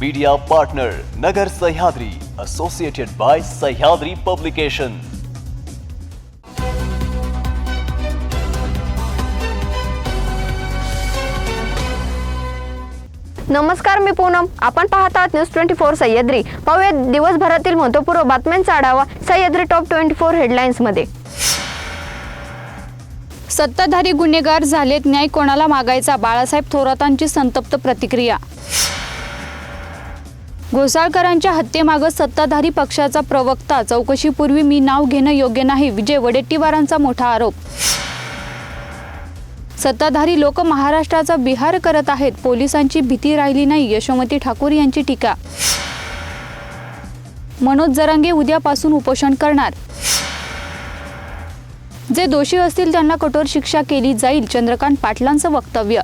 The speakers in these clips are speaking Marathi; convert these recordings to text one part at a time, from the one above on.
Media partner Nagar Sahyadri associated by Sahyadri publication नमस्कार मी पूनम. आपण पाहत आहात न्यूज ट्वेंटी फोर सह्याद्री. पाहूया दिवसभरातील महत्वपूर्व बातम्यांचा आढावा सह्याद्री टॉप ट्वेंटी फोर हेडलाईन्समध्ये. सत्ताधारी गुन्हेगार झालेत न्याय कोणाला मागायचा? बाळासाहेब थोरातांची संतप्त प्रतिक्रिया. घोसाळकरांच्या हत्येमागं सत्ताधारी पक्षाचा प्रवक्ता. चौकशीपूर्वी मी नाव घेणं योग्य नाही विजय वडेट्टीवारांचा मोठा आरोप. सत्ताधारी लोक महाराष्ट्राचा बिहार करत आहेत पोलिसांची भीती राहिली नाही यशोमती ठाकूर यांची टीका. मनोज जरांगे उद्यापासून उपोषण करणार. जे दोषी असतील त्यांना कठोर शिक्षा केली जाईल चंद्रकांत पाटलांचं वक्तव्य.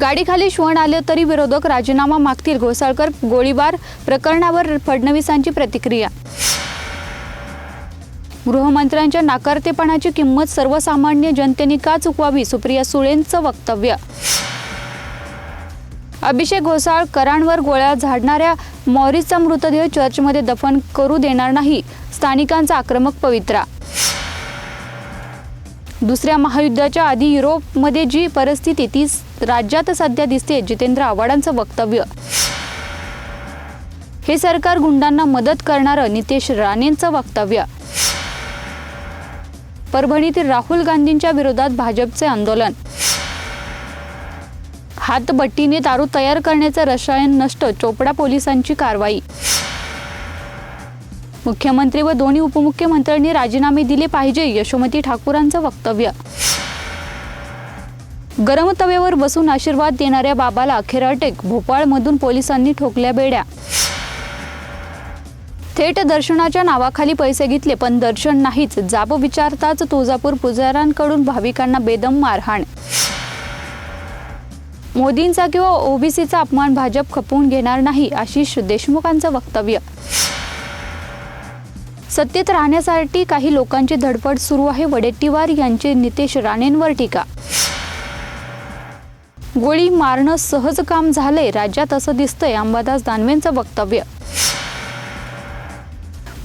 गाडीखाली श्वण आले तरी विरोधक राजीनामा मागतील. घोसाळकर गोळीबार प्रकरणावर फडणवीसांची प्रतिक्रिया. गृहमंत्र्यांच्या नाकारतेपणाची किंमत सर्वसामान्य जनतेने का चुकवावी? सुप्रिया सुळेंचं वक्तव्य. अभिषेक घोसाळ करांवर गोळ्या झाडणाऱ्या मॉरिसचा मृतदेह चर्चमध्ये दफन करू देणार नाही. स्थानिकांचा आक्रमक पवित्रा दुसऱ्या महायुद्धाच्या आधी युरोपमध्ये जी परिस्थिती ती राज्यात सध्या दिसते जितेंद्र आव्हाडांचं वक्तव्य. हे सरकार गुंडांना मदत करणारं नितेश राणेंचं वक्तव्य. परभणीतील राहुल गांधींच्या विरोधात भाजपचे आंदोलन. हातबट्टीने दारू तयार करण्याचं रसायन नष्ट चोपडा पोलिसांची कारवाई. मुख्यमंत्री व दोन्ही उपमुख्यमंत्र्यांनी राजीनामे दिले पाहिजे यशोमती ठाकूरांचं वक्तव्य. गरम तव्यावर बसून आशीर्वाद देणाऱ्या बाबाला अखेर अटक भोपाळमधून पोलिसांनी ठोकल्या बेड्या. थेट दर्शनाच्या नावाखाली पैसे घेतले पण दर्शन नाहीच जाब विचारताच तुळजापूर पुजाऱ्यांकडून भाविकांना बेदम मारहाण. मोदींचा किंवा ओबीसीचा अपमान भाजप खपवून घेणार नाही आशिष देशमुखांचं वक्तव्य. सत्तेत राहण्यासाठी काही लोकांची धडपड सुरू आहे. वडेट्टीवार यांचे नितेश राणेंवर टीका. गोळी मारणं सहज काम झालंय. राज्यात असं दिसतंय अंबादास दानवेंचं वक्तव्य.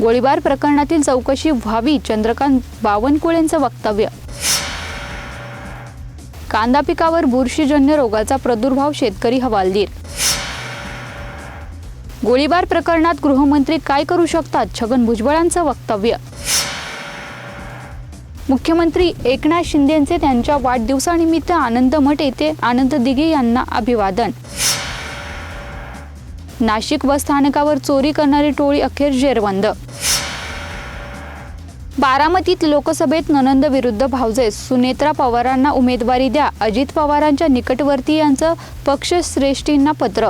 गोळीबार प्रकरणातील चौकशी व्हावी चंद्रकांत बावनकुळेंचं वक्तव्य. कांदा पिकावर बुरशीजन्य रोगाचा प्रादुर्भाव शेतकरी हवालदिल. गोळीबार प्रकरणात गृहमंत्री काय करू शकतात? छगन भुजबळांचं वक्तव्य. मुख्यमंत्री एकनाथ शिंदेंचे त्यांच्या वाढदिवसानिमित्त आनंद मठ येथे आनंद दिघे यांना अभिवादन. नाशिक बस स्थानकावर चोरी करणारी टोळी अखेर जेरबंद. बारामतीत लोकसभेत ननंद विरुद्ध भावजे सुनेत्रा पवारांना उमेदवारी द्या अजित पवारांच्या निकटवर्ती यांचं पक्षश्रेष्ठींना पत्र.